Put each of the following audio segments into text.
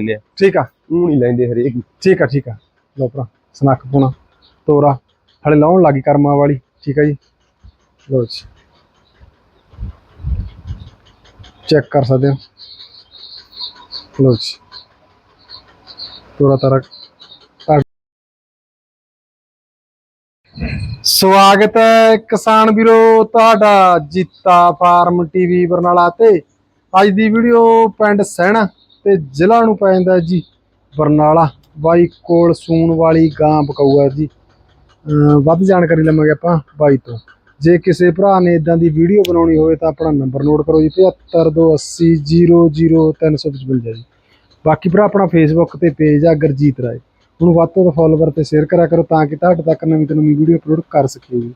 ਲੈਂਦੇ ਠੀਕ ਆ ਉਹ ਨਹੀਂ ਲੈਂਦੇ ਹਰੇਕ ਠੀਕ ਆ ਠੀਕ ਆ। ਲੋ ਭਰਾ, ਸਨੱਖ ਪੁਣਾ, ਤੋਰਾ, ਹਲੇ ਲਾਉਣ ਲੱਗੀ ਕਰਮਾਂ ਵਾਲੀ। ਠੀਕ ਆ ਜੀ। ਲੋ ਜੀ। ਚੈੱਕ ਕਰ ਸਕਦੇ ਹੋ। ਲੋ ਜੀ। ਤੋਰਾ ਤਾਰਾ ਸਵਾਗਤ ਹੈ ਕਿਸਾਨ ਵੀਰੋ, ਤੁਹਾਡਾ ਜੀਤਾ ਫਾਰਮ ਟੀਵੀ ਬਰਨਾਲਾ ਤੇ। ਅੱਜ ਦੀ ਵੀਡੀਓ ਪਿੰਡ ਸਹਿਣਾ। ਤੇ ਜ਼ਿਲ੍ਹਾ ਨੂੰ ਪੈ ਜਾਂਦਾ ਜੀ ਬਰਨਾਲਾ। ਬਾਈ ਕੋਲ ਸੂਣ ਵਾਲੀ ਗਾਂ ਬਕਾਊ ਹੈ ਜੀ ਵੱਧ ਜਾਣਕਾਰੀ ਲਵਾਂਗੇ ਆਪਾਂ ਬਾਈ ਤੋਂ। ਜੇ ਕਿਸੇ ਭਰਾ ਨੇ ਇਦਾਂ ਦੀ ਵੀਡੀਓ ਬਣਾਉਣੀ ਹੋਵੇ ਤਾਂ ਆਪਣਾ ਨੰਬਰ ਨੋਟ ਕਰੋ ਜੀ 7528000355 ਜੀ। ਬਾਕੀ ਭਰਾ ਆਪਣਾ ਫੇਸਬੁੱਕ ਤੇ ਪੇਜ ਆ ਗਰਜੀਤ ਰਾਏ। ਉਹਨੂੰ ਵੱਧ ਤੋਂ ਵੱਧ ਫੋਲੋਵਰ ਤੇ ਸ਼ੇਅਰ ਕਰਿਆ ਕਰੋ ਤਾਂ ਕਿ ਤੁਹਾਡੇ ਤੱਕ ਨਵੀਂ ਤੋਂ ਨਵੀਂ ਵੀਡੀਓ ਅਪਲੋਡ ਕਰ ਸਕੀਏ ਜੀ।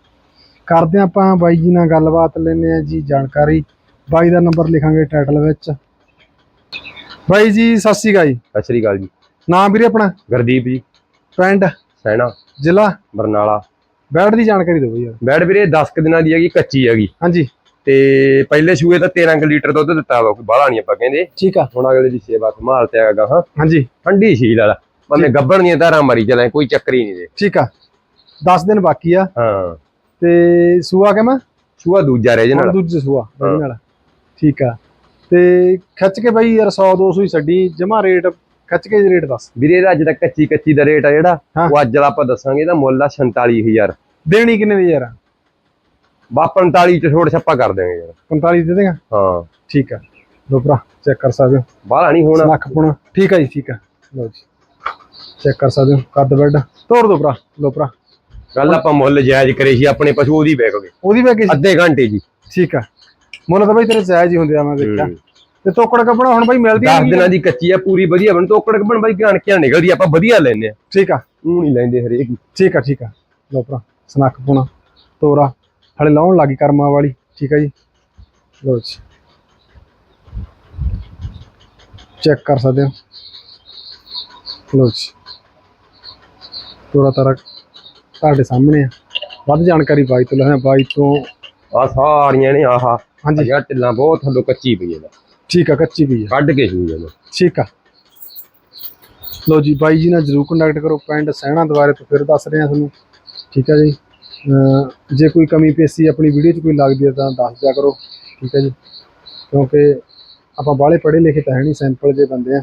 ਕਰਦੇ ਹਾਂ ਆਪਾਂ ਬਾਈ ਜੀ ਨਾਲ ਗੱਲਬਾਤ, ਲੈਂਦੇ ਆ ਜੀ ਜਾਣਕਾਰੀ। ਬਾਈ ਦਾ ਨੰਬਰ ਲਿਖਾਂਗੇ ਟਾਈਟਲ ਵਿੱਚ। ਬਾਈ ਜੀ ਸਤਿ ਸ਼੍ਰੀ ਅਕਾਲ ਜੀ। ਸਤਿ ਸ਼੍ਰੀ ਅਕਾਲ ਜੀ। ਨਾਮ ਵੀਰੇ ਆਪਣਾ? ਗੁਰਦੀਪ ਜੀ। ਪਿੰਡ? ਸੈਣਾ। ਜ਼ਿਲ੍ਹਾ? ਬਰਨਾਲਾ। ਬੈਡ ਦੀ ਜਾਣਕਾਰੀ ਦਿਓ ਯਾਰ। ਬੈਡ ਵੀਰੇ 10 ਕੁ ਦਿਨਾਂ ਦੀ ਹੈਗੀ ਕੱਚੀ ਹੈਗੀ। ਹਾਂਜੀ। ਤੇ ਪਹਿਲੇ ਸੂਏ ਤਾਂ 13 ਕੁ ਲੀਟਰ ਦੁੱਧ ਦਿੱਤਾ ਵਾ ਕੋਈ ਬਾਹਲਾ ਨਹੀਂ ਆਪਾਂ ਕਹਿੰਦੇ। ਠੀਕ ਆ। ਹੁਣ ਅਗਲੇ ਦੀ ਸੇਵਾ ਸੰਭਾਲ ਤੇ ਹੈਗਾ ਹਾਂ। ਹਾਂਜੀ। ਠੰਡੀ ਸੀਲ ਵਾਲਾ। ਭਾਵੇਂ ਗੱਬਣ ਦੀਆਂ ਧਾਰਾਂ ਮਰੀ ਚਲੇ ਕੋਈ ਚੱਕਰ ਹੀ ਨਹੀਂ ਦੇ ਠੀਕ ਆ। 10 ਦਿਨ ਬਾਕੀ ਆ। ਹਾਂ। ਤੇ ਸੂਆ ਕਿ ਮੈਂ ਸੂਆ ਦੂਜਾ ਰਹਿ ਜਣਾ ਦੂਜੇ ਸੂਆ ਨਾਲ ਠੀਕ ਆ। ਤੇ ਖਿੱਚ ਕੇ ਬਾਈ ਯਾਰ 100 200 ਹੀ ਛੱਡੀ ਜਮਾ ਰੇਟ ਖਿੱਚ ਕੇ ਰੇਟ ਦੱਸ। ਵੀਰੇ ਇਹਦਾ ਅੱਜ ਤੱਕ ਕੱਚੀ ਕੱਚੀ ਦਾ ਰੇਟ ਆ ਜਿਹੜਾ। ਉਹ ਅੱਜ ਵਾਲਾ ਆਪਾਂ ਦੱਸਾਂਗੇ ਇਹਦਾ ਮੁੱਲ ਆ 47000 ਦੇਣੀ ਕਿੰਨੇ ਦੀ ਯਾਰ? ਬਾ 45 ਚ ਛੋੜ ਛੱਪਾ ਕਰ ਦੇਵਾਂਗੇ ਯਾਰ। 45 ਦੇ ਦੇਗਾ? ਹਾਂ। ਠੀਕ ਆ। ਲੋ ਭਰਾ ਚੈੱਕ ਕਰ ਸਕਦੇ ਹੋ। ਬਾਹਲਾ ਨਹੀਂ ਹੋਣਾ। ਲੱਖ ਪੁਣਾ। ਠੀਕ ਆ ਜੀ ਠੀਕ ਆ। ਲੋ ਜੀ। ਚੈੱਕ ਕਰ ਸਕਦੇ ਹੋ। ਕੱਦ ਬੈੱਡ ਤੋੜ ਦੋ ਭਰਾ। ਲੋ ਭਰਾ। ਗੱਲ ਆਪਾਂ ਮੁੱਲ ਜਾਇਜ਼ ਕਰੇ ਸੀ ਆਪਣੇ ਪਸ਼ੂ ਉਹਦੀ ਵੇਚ ਗਏ। ਉਹਦੀ ਵੇ ਕੀ ਅੱਧੇ ਘੰਟੇ ਜੀ ਠੀਕ ਆ। ਮੁੱਲ ਤਾਂ ਬਾਈ ਤੇਰੇ ਜਾਇਜ਼ ਹੀ ਹੁੰਦੇ ਆ ਮੈਂ ਦੇਖਿਆ। ਤੇ ਤੋਕੜ ਕੱਪੜਾ ਹੁਣ ਬਾਈ ਮਿਲਦੀ 10 ਦਿਨਾਂ ਦੀ ਕੱਚੀ ਆ ਪੂਰੀ ਵਧੀਆ ਬਣ। ਤੋਕੜ ਬਣ ਬਾਈ ਘਾਣਕਿਆਂ ਨਿਕਲਦੀ ਆਪਾਂ ਵਧੀਆ ਲੈਨੇ ਆ। ਠੀਕ ਆ। ਉਹ ਨਹੀਂ ਲੈਂਦੇ ਹਰੇਕ। ਠੀਕ ਆ ਠੀਕ ਆ। ਲੋ ਭਰਾ ਸਨੱਖ ਪੁਣਾ ਤੋਰਾ। ਹਲੇ ਲਾਉਣ ਲੱਗੀ ਕਰਮਾਂ ਵਾਲੀ ਠੀਕ ਆ ਜੀ। ਲੋ ਜੀ। ਚੈੱਕ ਕਰ ਸਕਦੇ ਹੋ। ਲੋ ਜੀ। ਤੋਰਾ ਤਾਰਾ ਤੁਹਾਡੇ ਸਾਹਮਣੇ ਆ। ਵੱਧ ਜਾਣਕਾਰੀ ਬਾਈ ਤੋਂ ਲੈਣਾ ਬਾਈ ਤੋਂ। ਆ ਸਾਰੀਆਂ ਨੇ ਆਹਾ। ਹਾਂਜੀ। ਅਜਾ ਢਿੱਲਾਂ ਬਹੁਤ ਥੱਲੋਂ ਕੱਚੀ ਪਈ ਇਹਦਾ। ਠੀਕ ਆ ਕੱਚੀ ਵੀ ਆ। ਕੱਢ ਕੇ ਸੂਈ ਇਹਨੂੰ। ਠੀਕ ਆ। ਲੋ ਜੀ ਬਾਈ ਜੀ ਨਾਲ ਜਰੂਰ ਕੰਟੈਕਟ ਕਰੋ ਪਿੰਡ ਸਹਿਣਾ ਦੁਆਰੇ ਤੋਂ ਫਿਰ ਦੱਸ ਰਹੇ ਹਾਂ ਤੁਹਾਨੂੰ। ਠੀਕ ਹੈ ਜੀ। ਜੇ ਕੋਈ ਕਮੀ ਪੇਸੀ ਆਪਣੀ ਵੀਡੀਓ 'ਚ ਕੋਈ ਲੱਗਦੀ ਹੈ ਤਾਂ ਦੱਸ ਦਿਆ ਕਰੋ। ਠੀਕ ਹੈ ਜੀ। ਕਿਉਂਕਿ ਆਪਾਂ ਬਾਹਲੇ ਪੜ੍ਹੇ ਲਿਖੇ ਤਾਂ ਹੈ ਨਹੀਂ ਸਿੰਪਲ ਜੇ ਬੰਦੇ ਆ।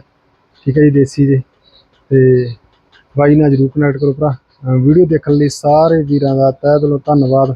ਠੀਕ ਹੈ ਜੀ ਦੇਸੀ ਜੇ। ਤੇ ਬਾਈ ਨਾਲ ਜਰੂਰ ਕੰਟੈਕਟ ਕਰੋ ਭਰਾ। ਵੀਡੀਓ ਦੇਖਣ ਲਈ ਸਾਰੇ ਵੀਰਾਂ ਦਾ ਤਹਿ ਦਿਲੋਂ ਧੰਨਵਾਦ।